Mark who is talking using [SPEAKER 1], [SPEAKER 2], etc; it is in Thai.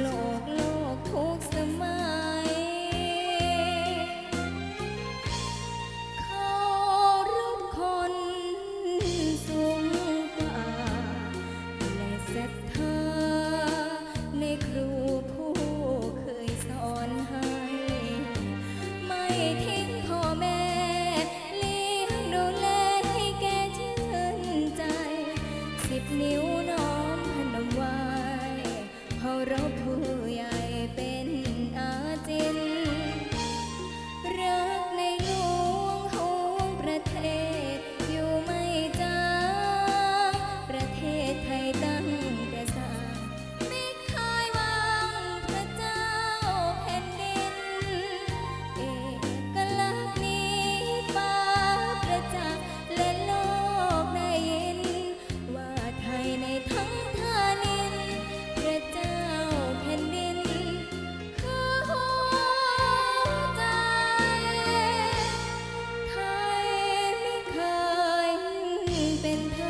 [SPEAKER 1] โลกโล เป็นเธอ